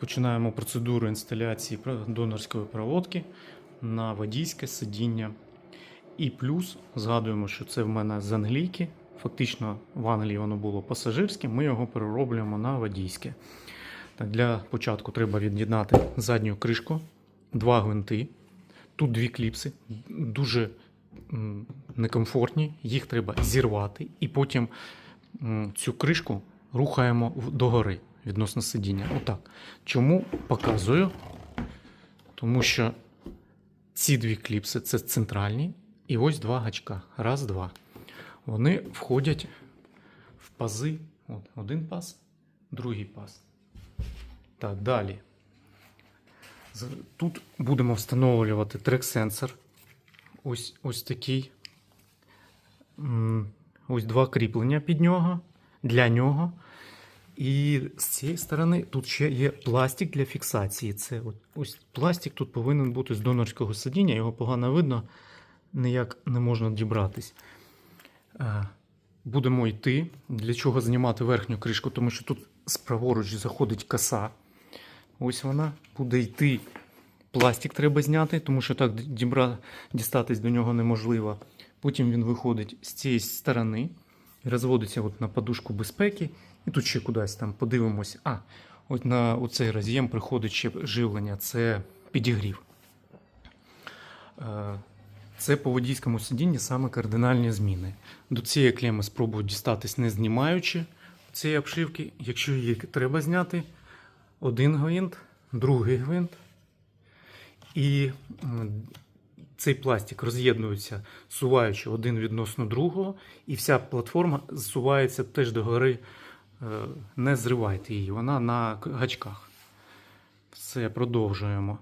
Починаємо процедуру інсталяції донорської проводки на водійське сидіння. І плюс згадуємо, що це в мене з англійки. Фактично в Англії воно було пасажирське, ми його перероблюємо на водійське. Так, для початку треба від'єднати задню кришку, два гвинти. Тут дві кліпси, дуже некомфортні, їх треба зірвати, і потім цю кришку рухаємо догори відносно сидіння. Отак. Чому показую? Тому що ці дві кліпси це центральні, і ось два гачка. Раз, два. Вони входять в пази. От, один паз, другий паз. Так, далі. Тут будемо встановлювати трек-сенсор. Ось, ось такий. Ось два кріплення під нього, для нього. І з цієї сторони тут ще є пластик для фіксації. Це от, ось пластик тут повинен бути з донорського сидіння, його погано видно, ніяк не можна дібратись. Е, Будемо йти. Для чого знімати верхню кришку? Тому що тут справоруч заходить коса. Ось вона буде йти. Пластик треба зняти, тому що так дібра, дістатись до нього неможливо. Потім він виходить з цієї сторони розводиться от на подушку безпеки. І тут ще кудись там подивимось. А, от на оцей роз'єм приходить ще живлення, це підігрів. Е, Це по водійському сидінні саме кардинальні зміни. До цієї клеми спробую дістатись не знімаючи цієї обшивки. Якщо її треба зняти, один гвинт, другий гвинт. І цей пластик роз'єднується, суваючи один відносно другого, і вся платформа зсувається теж догори. Е, Не зривайте її, вона на гачках. Все, продовжуємо.